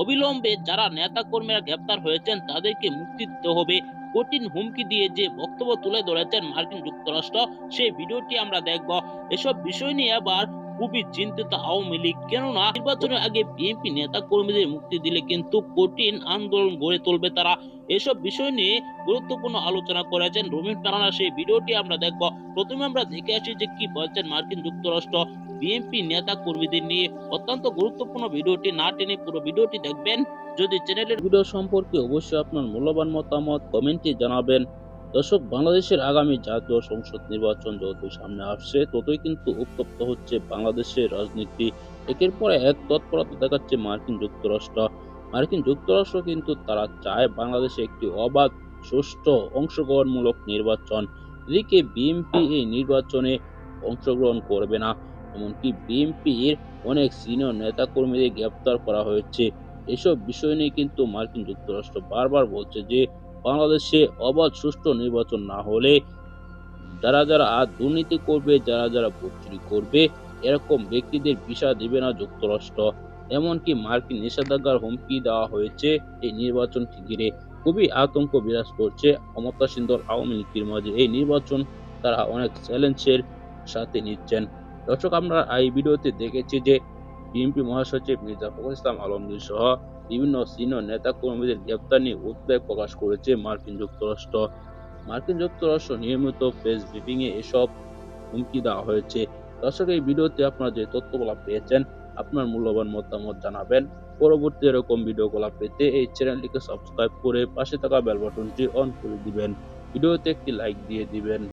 অবিলম্বে যারা নেতা কর্মীরা গ্রেপ্তার হয়েছেন, তাদেরকে মুক্তি দিতে হবে। কঠিন হুমকি দিয়ে যে বক্তব্য তুলে ধরেছেন মার্কিন যুক্তরাষ্ট্র সেই ভিডিওটি আমরা দেখব। এসব বিষয় নিয়ে আবার খুবই চিন্তিত আওয়ামী লীগ। কেননা, নির্বাচনের আগে বিএনপি নেতা কর্মীদের মুক্তি দিলে কিন্তু কঠিন আন্দোলন গড়ে তুলবে তারা। এসব বিষয় নিয়ে গুরুত্বপূর্ণ আলোচনা করেছেন রবীন টানা সেই ভিডিওটি আমরা দেখব। প্রথমে আমরা দেখে আসি যে কি বলছেন মার্কিন যুক্তরাষ্ট্র। বিএনপি নেতা কর্মীদের নিয়ে অত্যন্ত গুরুত্বপূর্ণ ভিডিওটি না টেনে পুরো ভিডিওটি দেখবেন। যদি চ্যানেলের ভিডিও সম্পর্কে অবশ্যই আপনার মূল্যবান মতামত কমেন্টে জানাবেন। দর্শক, বাংলাদেশের আগামী জাতীয় সংসদ নির্বাচন যতই সামনে আসছে, ততই কিন্তু উত্তপ্ত হচ্ছে বাংলাদেশের রাজনীতি। একের পর এক তৎপরতা দেখাচ্ছে মার্কিন যুক্তরাষ্ট্র। মার্কিন যুক্তরাষ্ট্র কিন্তু তারা চায় বাংলাদেশে একটি অবাধ, সুষ্ঠু, অংশগ্রহণমূলক নির্বাচন। এদিকে বিএনপি এই নির্বাচনে অংশগ্রহণ করবে না। এমনকি বিএনপির অনেক সিনিয়র নেতাকর্মীদের গ্রেপ্তার করা হয়েছে। এসব বিষয় নিয়ে কিন্তু মার্কিন যুক্তরাষ্ট্র বারবার বলছে যে, বাংলাদেশে অবাধ সুষ্ঠু নির্বাচন না হলে যারা যারা আর দুর্নীতি করবে, যারা যারা ভোট চুরি করবে, এরকম ব্যক্তিদের ভিসা দেবে না যুক্তরাষ্ট্র। এমনকি মার্কিন নিষেধাজ্ঞার হুমকি দেওয়া হয়েছে, এই নির্বাচনকে ঘিরে খুবই আতঙ্ক বিরাজ করছে। ক্ষমতাসীন দল আওয়ামী লীগের মাঝে এই নির্বাচন তারা অনেক চ্যালেঞ্জের সাথে নিচ্ছেন। দর্শক, আমরা এই ভিডিওতে দেখেছি যে বিএনপি মহাসচিব মির্জা ফখরুল ইসলাম আলমগীর সহ বিভিন্ন সিনিয়র নেতা কর্মীদের গ্রেপ্তার নিয়ে উদ্বেগ প্রকাশ করেছে মার্কিন যুক্তরাষ্ট্র। মার্কিন যুক্তরাষ্ট্র নিয়মিত প্রেস ব্রিফিং এ এসব হুমকি দেওয়া হয়েছে। দর্শক, এই ভিডিওতে আপনারা যে তথ্যগুলো পেয়েছেন, আপনার মূল্যবান মতামত জানাবেন। পরবর্তী এরকম ভিডিওগুলো পেতে এই চ্যানেলটিকে সাবস্ক্রাইব করে পাশে থাকা বেল বাটনটি অন করে দিবেন। ভিডিওতে একটি লাইক দিয়ে দিবেন।